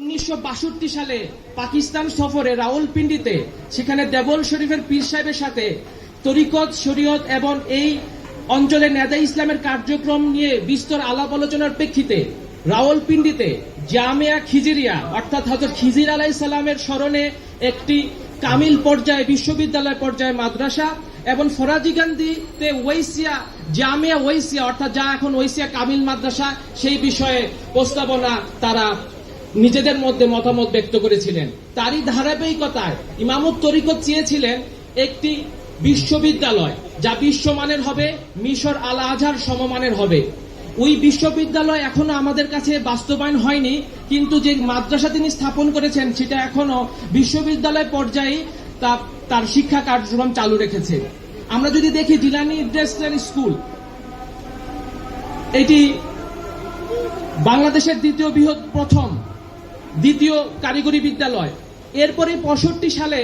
উনিশশো সালে পাকিস্তান সফরে রাওয়ালপিন্ডিতে, সেখানে দেবল শরীফের পীর সাহেবের সাথে তরিকত, শরীয়ত এবং এই অঞ্চলে নেদা ইসলামের কার্যক্রম নিয়ে বিস্তর আলাপ আলোচনার প্রেক্ষিতে রাওয়ালপিন্ডিতে জামিয়া খিজিরিয়া, অর্থাৎ হজরত খিজির আলাই সালামের স্মরণে একটি কামিল পর্যায়ে, বিশ্ববিদ্যালয় পর্যায়ে মাদ্রাসা এবং ফরাজিগান্দিতে ওয়েসিয়া জামিয়া ওয়েসিয়া অর্থাৎ যা এখন ওয়েসিয়া কামিল মাদ্রাসা, সেই বিষয়ে প্রস্তাবনা তারা নিজেদের মধ্যে মতামত ব্যক্ত করেছিলেন। তারই ধারাবাহিকতায় ইমামত তরিকত চেয়েছিলেন একটি বিশ্ববিদ্যালয়, যা বিশ্বমানের হবে, মিশর আল আজহার সমমানের হবে। ওই বিশ্ববিদ্যালয় এখনও আমাদের কাছে বাস্তবায়ন হয়নি, কিন্তু যে মাদ্রাসা তিনি স্থাপন করেছেন, সেটা এখনও বিশ্ববিদ্যালয় পর্যায়ে তা, তার শিক্ষা কার্যক্রম চালু রেখেছে। আমরা যদি দেখি জিলানি ইন্টারন্যাশনাল স্কুল, এটি বাংলাদেশের দ্বিতীয় বৃহৎ প্রথম দ্বিতীয় কারিগরি বিদ্যালয়। এরপরে পঁয়ষট্টি সালে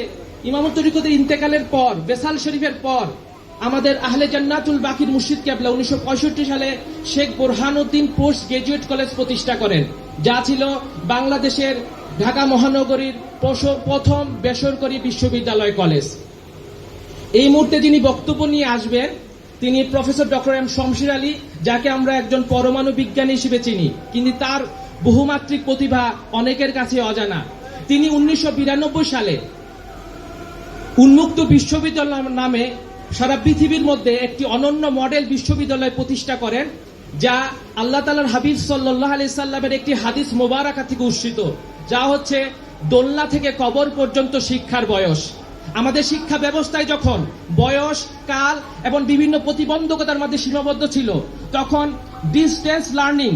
ইমামত তরিকতের ইন্তেকালের পর, বেসাল শরীফের পর, আমাদের আহলে জান্নাতুল বাকির মুর্শিদ কেবলা উনিশশো পঁয়ষট্টি সালে Sheikh Borhanuddin post graduate college প্রতিষ্ঠা করেন। যা ছিল বাংলাদেশের ঢাকা মহানগরীর প্রথম বেসরকারি বিশ্ববিদ্যালয় কলেজ। এই মুহূর্তে যিনি বক্তব্য নিয়ে আসবেন, তিনি professor doctor M Shamsher Ali, যাকে আমরা একজন পরমাণু বিজ্ঞানী হিসেবে চিনি। কিন্তু তার বহুমাত্রিক প্রতিভা অনেকের কাছে অজানা। তিনি উনিশশো বিরানব্বই সালে উন্মুক্ত বিশ্ববিদ্যালয় নামে সারা পৃথিবীর মধ্যে একটি অনন্য মডেল বিশ্ববিদ্যালয় প্রতিষ্ঠা করেন, যা আল্লাহ তালার হাবিব সাল্লাহ আলি সাল্লামের একটি হাদিস মোবারকা থেকে উৎসৃত যা হচ্ছে দোলনা থেকে কবর পর্যন্ত শিক্ষার বয়স। আমাদের শিক্ষা ব্যবস্থায় যখন বয়স, কাল এবং বিভিন্ন প্রতিবন্ধকতার মধ্যে সীমাবদ্ধ ছিল, তখন ডিস্টেন্স লার্নিং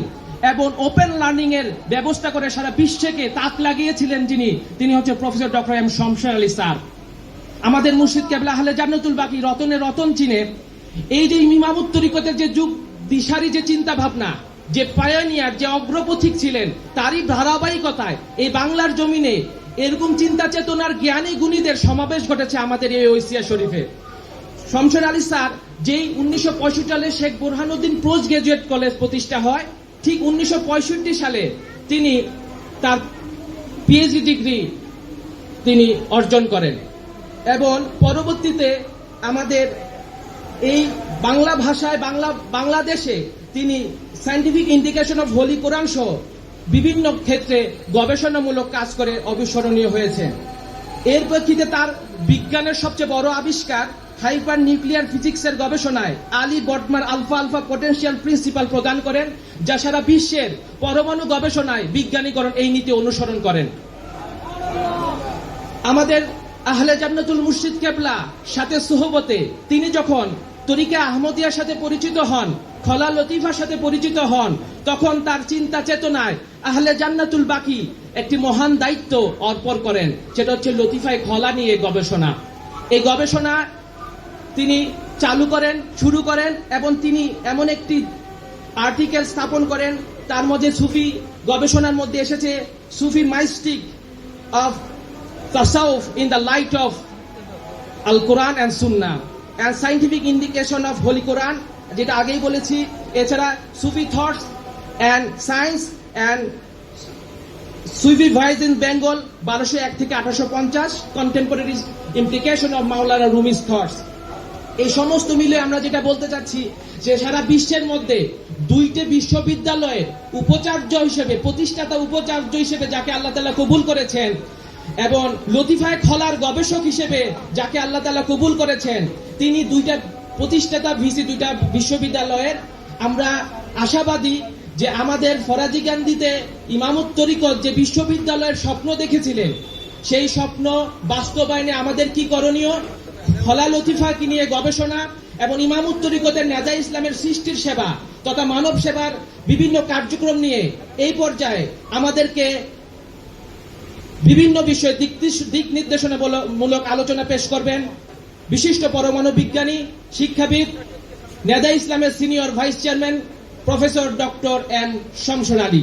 এবং ওপেন লার্নিং এর ব্যবস্থা করে সারা বিশ্বকে তাক লাগিয়েছিলেন যিনি, তিনি হচ্ছে professor doctor M Shamsher Ali sir. আমাদের মুর্শিদ কেবলা আহলে জান্নাতুল বাকি, রতনে রতন চিনে, এই যে ইমামুত তরিকতের যে যুগ, দিশারি যে চিন্তা ভাবনা যে পায়োনিয়ার যে অগ্রপথিক ছিলেন, তারই ধারাবাহিকতায় এই বাংলার জমিনে এরকম চিন্তা চেতনার জ্ঞানী গুণীদের সমাবেশ ঘটেছে আমাদের এই ঐসিয়া শরীফে। শমশের আলী স্যার, যেই উনিশশো সালে Sheikh Borhanuddin post graduate college প্রতিষ্ঠা হয় ঠিক উনিশশো পঁয়ষট্টি সালে তিনি তার পিএইচডি ডিগ্রি তিনি অর্জন করেন। এবং পরবর্তীতে আমাদের এই বাংলা ভাষায় বাংলা, বাংলাদেশে তিনি scientific indication of holy Quran সহ বিভিন্ন ক্ষেত্রে গবেষণামূলক কাজ করে অবিস্মরণীয় হয়েছেন। এর প্রেক্ষিতে তার বিজ্ঞানের সবচেয়ে বড় আবিষ্কার হাইপার নিউক্লিয়ার ফিজিক্সের গবেষণায় Ali Bodmer alpha alpha potential principal প্রদান করেন, যা সারা বিশ্বের পরমাণু গবেষণায় বিজ্ঞানীকরণ এই নীতি অনুসরণ করেন। আমাদের আহলে জান্নাতুল মুর্শিদ কেবলা সাথে সোহবতে তিনি যখন তরিকা আহমদিয়ার সাথে পরিচিত হন, খলা লতিফার সাথে পরিচিত হন, তখন তার চিন্তা চেতনায় আহলে জান্নাতুল বাকি একটি মহান দায়িত্ব অর্পণ করেন, সেটা হচ্ছে লতিফায় খলা নিয়ে গবেষণা। এই গবেষণা তিনি চালু করেন, শুরু করেন এবং তিনি এমন একটি আর্টিকেল স্থাপন করেন, তার মধ্যে সুফি গবেষণার মধ্যে এসেছে, Sufi mystic of tasawuf in the light of al Quran and Sunnah and scientific indication of holy Quran যেটা আগেই বলেছি। এছাড়া Sufi thoughts and science and Sufi voice in Bengal বারোশো এক থেকে আঠারোশো পঞ্চাশ contemporary implication of Maulana Rumi's thoughts. এই সমস্ত মিলে আমরা যেটা বলতে চাচ্ছি যে সারা বিশ্বের মধ্যে দুইটি বিশ্ববিদ্যালয়ের উপাচার্য হিসেবে, প্রতিষ্ঠাতা উপাচার্য হিসেবে যাকে আল্লাহ তালা কবুল করেছেন এবং লতিফায় খলার গবেষক হিসেবে যাকে আল্লাহ তালা কবুল করেছেন, তিনি দুইটা প্রতিষ্ঠাতা ভিসি দুইটা বিশ্ববিদ্যালয়ের। আমরা আশাবাদী যে আমাদের ফরাজি গান্ধীতে ইমামত তরিকত যে বিশ্ববিদ্যালয়ের স্বপ্ন দেখেছিলেন, সেই স্বপ্ন বাস্তবায়নে আমাদের কি করণীয়? ফলা লতিফা কি নিয়ে গবেষণা এবং ইমামুত তরিকতের নেজা ইসলামের সৃষ্টির সেবা তথা মানব সেবার বিভিন্ন কার্যক্রম নিয়ে এই পর্যায়ে আমাদেরকে বিভিন্ন বিষয়ে দিক দিক নির্দেশনা মূলক আলোচনা পেশ করবেন। বিশিষ্ট পরমাণু বিজ্ঞানী, শিক্ষাবিদ নেদা ইসলামের senior vice chairman professor doctor M Shamsher Ali.